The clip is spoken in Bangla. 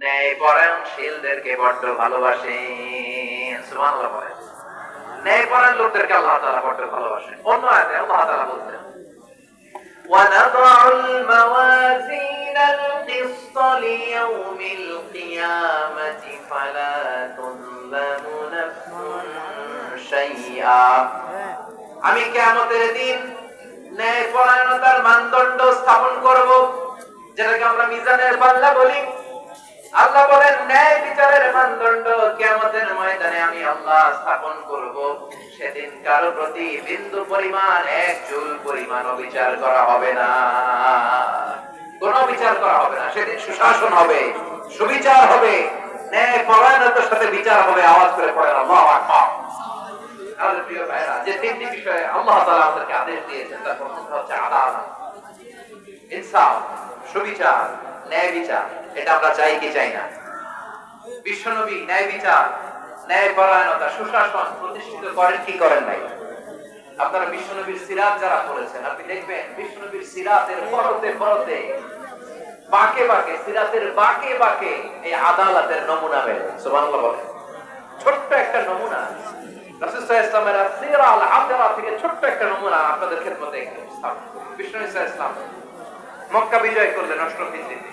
ন্যায় পরায়ণশীলদেরকে বড্ড ভালোবাসেন সুবহানাল্লাহ বলেন ন্যায় পরায়ণ লোকদেরকে আল্লাহ তাআলা বড্ড ভালোবাসেন অন্য আয়াতে আল্লাহ তাআলা বলছেন ونضع الموازين القسط ليوم القيامة فلا تظلم نفس شيئا আমি কেমতের দিন ন্যায় পরায়ণতার মানদণ্ড স্থাপন করব যেটাকে আমরা মিজানের পাল্লা বলি আল্লাহ বলেন, ন্যায় বিচারের মানদণ্ড কেমতের ময়দানে আমি আল্লাহ স্থাপন করব। সেদিন কারও প্রতি বিন্দু পরিমাণ এক চুল পরিমাণ বিচার করা হবে না। কোন বিচার করা হবে না। সেদিন সুশাসন হবে, সুবিচার হবে, ন্যায় পরায়ণতার সাথে বিচার হবে। আওয়াজ করে পড়েন, আল্লাহ আমাদের প্রিয় ভাইরা যে তিনটি বিষয়ে আল্লাহ তাআলা আমাদেরকে আদেশ দিয়েছেন, তার প্রথম হচ্ছে আদালত। ইনসাফ, সুবিচার, ন্যায় বিচার। এটা আমরা চাই কি চাই না? বিশ্বনবী ন্যায় বিচার, ন্যায় পরায়ণতা, সুশাসন প্রতিষ্ঠিত করেন কি করেন নাই? আপনারা বিশ্বনবীর সিরাত যারা পড়েছেন, আপনি দেখবেন বিশ্বনবীর সিরাতের পরতে পরতে বাকে বাকে, সিরাতের বাকে বাকে এই আদালতের নমুনা মেলে সুবহানাল্লাহ বলেন। ছোট্ট একটা নমুনা। আপনাদের উপস্থাপন বিষ্ণু ইসলাম মক্কা বিজয় করলেন অষ্টম হিজরিতে